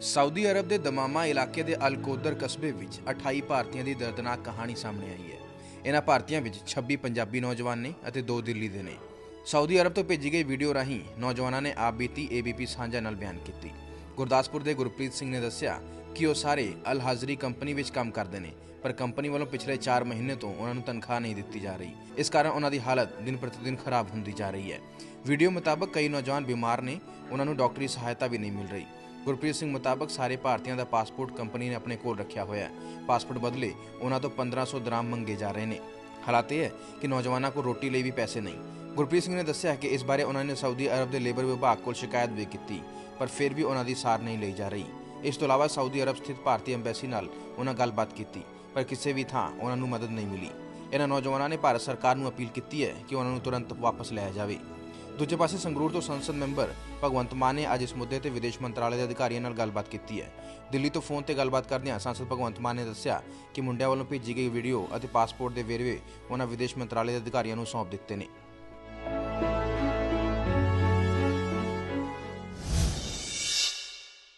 Saudi Arab ਦੇ ਦਮਾਮਾ ਇਲਾਕੇ ਦੇ ਅਲਕੋਦਰ ਕਸਬੇ ਵਿੱਚ 28 ਭਾਰਤੀਆਂ ਦੀ ਦਰਦਨਾਕ ਕਹਾਣੀ ਸਾਹਮਣੇ ਆਈ ਹੈ। ਇਹਨਾਂ ਭਾਰਤੀਆਂ ਵਿੱਚ 26 ਪੰਜਾਬੀ ਨੌਜਵਾਨ ਨੇ ਅਤੇ 2 ਦਿੱਲੀ ਦੇ ਨੇ। ਸਾਊਦੀ ਅਰਬ ਤੋਂ ਭੇਜੀ ਗਈ ਵੀਡੀਓ ਰਾਹੀਂ ਨੌਜਵਾਨਾਂ ਨੇ ਆਪ ਬੀਤੀ ਏਬੀਪੀ ਸਾਂਝਾ ਨਾਲ ਬਿਆਨ ਕੀਤੀ। ਗੁਰਦਾਸਪੁਰ ਦੇ ਗੁਰਪ੍ਰੀਤ ਸਿੰਘ ਨੇ ਦੱਸਿਆ ਕਿ ਉਹ ਸਾਰੇ ਅਲ ਹਾਜ਼ਰੀ ਕੰਪਨੀ ਵਿੱਚ ਕੰਮ ਕਰਦੇ ਨੇ, ਪਰ ਕੰਪਨੀ ਵੱਲੋਂ ਪਿਛਲੇ 4 ਮਹੀਨੇ ਤੋਂ ਉਹਨਾਂ ਨੂੰ ਤਨਖਾਹ ਨਹੀਂ ਦਿੱਤੀ ਜਾ ਰਹੀ। ਇਸ ਕਾਰਨ ਉਹਨਾਂ ਦੀ ਹਾਲਤ ਦਿਨ ਪ੍ਰਤੀ ਦਿਨ ਖਰਾਬ ਹੁੰਦੀ ਜਾ ਰਹੀ ਹੈ। ਵੀਡੀਓ ਮੁਤਾਬਕ ਕਈ ਨੌਜਵਾਨ ਬਿਮਾਰ ਨੇ, ਉਹਨਾਂ ਨੂੰ ਡਾਕਟਰੀ ਸਹਾਇਤਾ ਵੀ ਨਹੀਂ ਮਿਲ ਰਹੀ। ਗੁਰਪ੍ਰੀਤ ਸਿੰਘ ਮੁਤਾਬਕ ਸਾਰੇ ਭਾਰਤੀਆਂ ਦਾ ਪਾਸਪੋਰਟ ਕੰਪਨੀ ਨੇ ਆਪਣੇ ਕੋਲ ਰੱਖਿਆ ਹੋਇਆ ਹੈ। ਪਾਸਪੋਰਟ ਬਦਲੇ ਉਹਨਾਂ ਤੋਂ 1500 ਦਰਾਮ ਮੰਗੇ ਜਾ ਰਹੇ ਨੇ। ਹਾਲਾਤ ਇਹ ਹੈ ਕਿ ਨੌਜਵਾਨਾਂ ਕੋਲ ਰੋਟੀ ਲਈ ਵੀ ਪੈਸੇ ਨਹੀਂ। ਗੁਰਪ੍ਰੀਤ ਸਿੰਘ ਨੇ ਦੱਸਿਆ ਕਿ ਇਸ ਬਾਰੇ ਉਹਨਾਂ ਨੇ ਸਾਊਦੀ ਅਰਬ ਦੇ ਲੇਬਰ ਵਿਭਾਗ ਕੋਲ ਸ਼ਿਕਾਇਤ ਵੀ ਕੀਤੀ, ਪਰ ਫਿਰ ਵੀ ਉਹਨਾਂ ਦੀ ਸਾਰ ਨਹੀਂ ਲਈ ਜਾ ਰਹੀ। ਇਸ ਤੋਂ ਇਲਾਵਾ ਸਾਊਦੀ ਅਰਬ ਸਥਿਤ ਭਾਰਤੀ ਐਮਬੈਸੀ ਨਾਲ ਉਹਨਾਂ ਗੱਲਬਾਤ ਕੀਤੀ, ਪਰ ਕਿਸੇ ਵੀ ਥਾਂ ਉਹਨਾਂ ਨੂੰ ਮਦਦ ਨਹੀਂ ਮਿਲੀ। ਇਹਨਾਂ ਨੌਜਵਾਨਾਂ ਨੇ ਭਾਰਤ ਸਰਕਾਰ ਨੂੰ ਅਪੀਲ ਕੀਤੀ ਹੈ ਕਿ ਉਹਨਾਂ ਨੂੰ ਤੁਰੰਤ ਵਾਪਸ ਲਿਆ ਜਾਵੇ। ਦੂਜੇ ਪਾਸੇ ਸੰਗਰੂਰ ਤੋਂ ਸੰਸਦ ਮੈਂਬਰ ਭਗਵੰਤ ਮਾਨ ਨੇ ਅੱਜ ਇਸ ਮੁੱਦੇ ਤੇ ਵਿਦੇਸ਼ ਮੰਤਰਾਲੇ ਦੇ ਅਧਿਕਾਰੀਆਂ ਨਾਲ ਗੱਲਬਾਤ ਕੀਤੀ ਹੈ। ਦਿੱਲੀ ਤੋਂ ਫੋਨ ਤੇ ਗੱਲਬਾਤ ਕਰਦਿਆਂ ਸੰਸਦ ਭਗਵੰਤ ਮਾਨ ਨੇ ਦੱਸਿਆ ਕਿ ਮੁੰਡਿਆਂ ਵੱਲੋਂ ਭੇਜੀ ਗਈ ਵੀਡੀਓ ਅਤੇ ਪਾਸਪੋਰਟ ਦੇ ਵੇਰਵੇ ਉਹਨਾਂ ਵਿਦੇਸ਼ ਮੰਤਰਾਲੇ ਦੇ ਅਧਿਕਾਰੀਆਂ ਨੂੰ ਸੌਂਪ ਦਿੱਤੇ ਨੇ।